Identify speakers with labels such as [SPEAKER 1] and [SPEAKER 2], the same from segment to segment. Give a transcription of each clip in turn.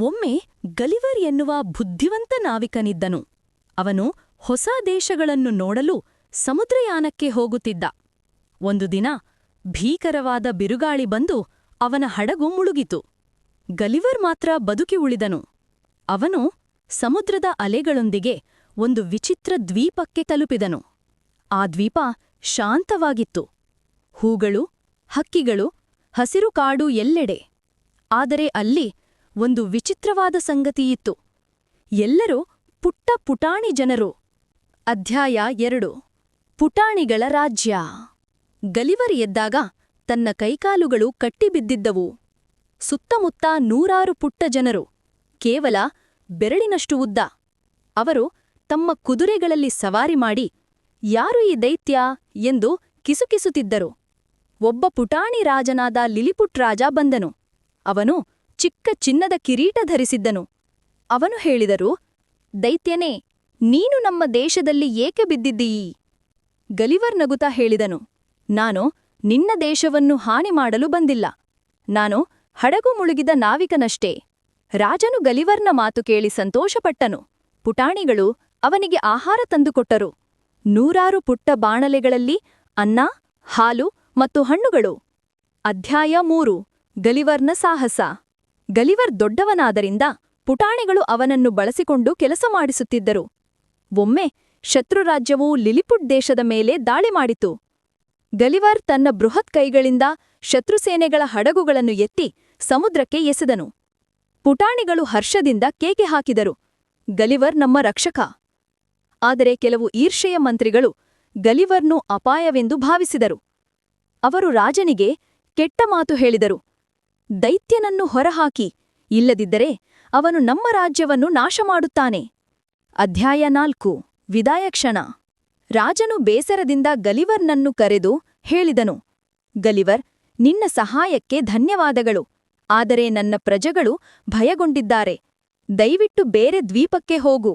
[SPEAKER 1] ಒಮ್ಮೆ ಗಲಿವರ್ ಎನ್ನುವ ಬುದ್ಧಿವಂತ ನಾವಿಕನಿದ್ದನು. ಅವನು ಹೊಸ ದೇಶಗಳನ್ನು ನೋಡಲು ಸಮುದ್ರಯಾನಕ್ಕೆ ಹೋಗುತ್ತಿದ್ದ. ಒಂದು ದಿನ ಭೀಕರವಾದ ಬಿರುಗಾಳಿ ಬಂದು ಅವನ ಹಡಗು ಮುಳುಗಿತು. ಗಲಿವರ್ ಮಾತ್ರ ಬದುಕಿ ಉಳಿದನು. ಅವನು ಸಮುದ್ರದ ಅಲೆಗಳೊಂದಿಗೆ ಒಂದು ವಿಚಿತ್ರ ದ್ವೀಪಕ್ಕೆ ತಲುಪಿದನು. ಆ ದ್ವೀಪ ಶಾಂತವಾಗಿತ್ತು. ಹೂಗಳು, ಹಕ್ಕಿಗಳು, ಹಸಿರು ಕಾಡು ಎಲ್ಲೆಡೆ. ಆದರೆ ಅಲ್ಲಿ ಒಂದು ವಿಚಿತ್ರವಾದ ಸಂಗತಿಯಿತ್ತು. ಎಲ್ಲರೂ ಪುಟ್ಟ ಪುಟಾಣಿ ಜನರು. ಅಧ್ಯಾಯ ಎರಡು. ಪುಟಾಣಿಗಳ ರಾಜ್ಯ. ಗಲಿವರ್ ಎದ್ದಾಗ ತನ್ನ ಕೈಕಾಲುಗಳು ಕಟ್ಟಿಬಿದ್ದಿದ್ದವು. ಸುತ್ತಮುತ್ತ ನೂರಾರು ಪುಟ್ಟ ಜನರು. ಕೇವಲ ಬೆರಳಿನಷ್ಟು ಉದ್ದ. ಅವರು ತಮ್ಮ ಕುದುರೆಗಳಲ್ಲಿ ಸವಾರಿ ಮಾಡಿ, ಯಾರು ಈ ದೈತ್ಯ? ಎಂದು ಕಿಸುಕಿಸುತ್ತಿದ್ದರು. ಒಬ್ಬ ಪುಟಾಣಿ ರಾಜನಾದ ಲಿಲಿಪುಟ್ ರಾಜ ಬಂದನು. ಅವನು ಚಿಕ್ಕ ಚಿನ್ನದ ಕಿರೀಟ ಧರಿಸಿದ್ದನು. ಅವನು ಹೇಳಿದರು, ದೈತ್ಯನೇ, ನೀನು ನಮ್ಮ ದೇಶದಲ್ಲಿ ಏಕೆ ಬಿದ್ದಿದ್ದೀಯಿ? ಗಲಿವರ್ ನಗುತಾ ಹೇಳಿದನು, ನಾನು ನಿನ್ನ ದೇಶವನ್ನು ಹಾನಿ ಮಾಡಲು ಬಂದಿಲ್ಲ. ನಾನು ಹಡಗು ಮುಳುಗಿದ ನಾವಿಕನಷ್ಟೇ. ರಾಜನು ಗಲಿವರ್ನ ಮಾತು ಕೇಳಿ ಸಂತೋಷಪಟ್ಟನು. ಪುಟಾಣಿಗಳು ಅವನಿಗೆ ಆಹಾರ ತಂದುಕೊಟ್ಟರು. ನೂರಾರು ಪುಟ್ಟ ಬಾಣಲೆಗಳಲ್ಲಿ ಅನ್ನ, ಹಾಲು ಮತ್ತು ಹಣ್ಣುಗಳು. ಅಧ್ಯಾಯ ಮೂರು, ಗಲಿವರ್ನ ಸಾಹಸ. ಗಲಿವರ್ ದೊಡ್ಡವನಾದರಿಂದ ಪುಟಾಣಿಗಳು ಅವನನ್ನು ಬಳಸಿಕೊಂಡು ಕೆಲಸ ಮಾಡಿಸುತ್ತಿದ್ದರು. ಒಮ್ಮೆ ಶತ್ರುರಾಜ್ಯವು ಲಿಲಿಪುಟ್ ದೇಶದ ಮೇಲೆ ದಾಳಿ ಮಾಡಿತು. ಗಲಿವರ್ ತನ್ನ ಬೃಹತ್ ಕೈಗಳಿಂದ ಶತ್ರುಸೇನೆಗಳ ಹಡಗುಗಳನ್ನು ಎತ್ತಿ ಸಮುದ್ರಕ್ಕೆ ಎಸೆದನು. ಪುಟಾಣಿಗಳು ಹರ್ಷದಿಂದ ಕೇಕೆ ಹಾಕಿದರು. ಗಲಿವರ್ ನಮ್ಮ ರಕ್ಷಕ. ಆದರೆ ಕೆಲವು ಈರ್ಷೆಯ ಮಂತ್ರಿಗಳು ಗಲಿವರ್ನು ಅಪಾಯವೆಂದು ಭಾವಿಸಿದರು. ಅವರು ರಾಜನಿಗೆ ಕೆಟ್ಟ ಮಾತು ಹೇಳಿದರು. ದೈತ್ಯನನ್ನು ಹೊರಹಾಕಿ, ಇಲ್ಲದಿದ್ದರೆ ಅವನು ನಮ್ಮ ರಾಜ್ಯವನ್ನು ನಾಶ ಮಾಡುತ್ತಾನೆ ಅಧ್ಯಾಯ ನಾಲ್ಕು ವಿದಾಯಕ್ಷಣ ರಾಜನು ಬೇಸರದಿಂದ ಗಲಿವರ್ನನ್ನು ಕರೆದು ಹೇಳಿದನು, ಗಲಿವರ್, ನಿನ್ನ ಸಹಾಯಕ್ಕೆ ಧನ್ಯವಾದಗಳು. ಆದರೆ ನನ್ನ ಪ್ರಜೆಗಳು ಭಯಗೊಂಡಿದ್ದಾರೆ. ದಯವಿಟ್ಟು ಬೇರೆ ದ್ವೀಪಕ್ಕೆ ಹೋಗು.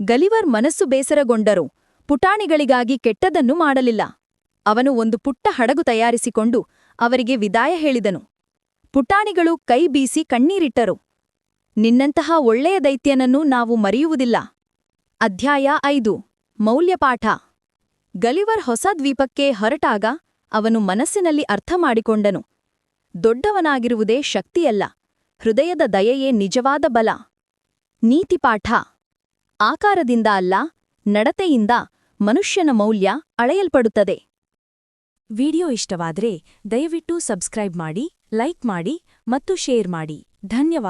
[SPEAKER 1] ಗಲಿವರ್ ಮನಸ್ಸು ಬೇಸರಗೊಂಡರು, ಪುಟಾಣಿಗಳಿಗಾಗಿ ಕೆಟ್ಟದನ್ನು ಮಾಡಲಿಲ್ಲ. ಅವನು ಒಂದು ಪುಟ್ಟ ಹಡಗು ತಯಾರಿಸಿಕೊಂಡು ಅವರಿಗೆ ವಿದಾಯ ಹೇಳಿದನು. ಪುಟಾಣಿಗಳು ಕೈ ಬೀಸಿ ಕಣ್ಣೀರಿಟ್ಟರು. ನಿನ್ನಂತಹ ಒಳ್ಳೆಯ ದೈತ್ಯನನ್ನು ನಾವು ಮರೆಯುವುದಿಲ್ಲ. ಅಧ್ಯಾಯ ಐದು. ಮೌಲ್ಯಪಾಠ. ಗಲಿವರ್ ಹೊಸ ದ್ವೀಪಕ್ಕೆ ಹೊರಟಾಗ ಅವನು ಮನಸ್ಸಿನಲ್ಲಿ ಅರ್ಥ ಮಾಡಿಕೊಂಡನು ದೊಡ್ಡವನಾಗಿರುವುದೇ ಶಕ್ತಿಯಲ್ಲ. ಹೃದಯದ ದಯೆಯೇ ನಿಜವಾದ ಬಲ. ನೀತಿಪಾಠ. ಆಕಾರದಿಂದ ಅಲ್ಲ, ನಡತೆಯಿಂದ ಮನುಷ್ಯನ ಮೌಲ್ಯ ಅಳೆಯಲ್ಪಡುತ್ತದೆ.
[SPEAKER 2] ವಿಡಿಯೋ ಇಷ್ಟವಾದರೆ ದಯವಿಟ್ಟು ಸಬ್ಸ್ಕ್ರೈಬ್ ಮಾಡಿ ಲೈಕ್ ಮಾಡಿ ಮತ್ತು ಶೇರ್ ಮಾಡಿ. ಧನ್ಯವಾದ.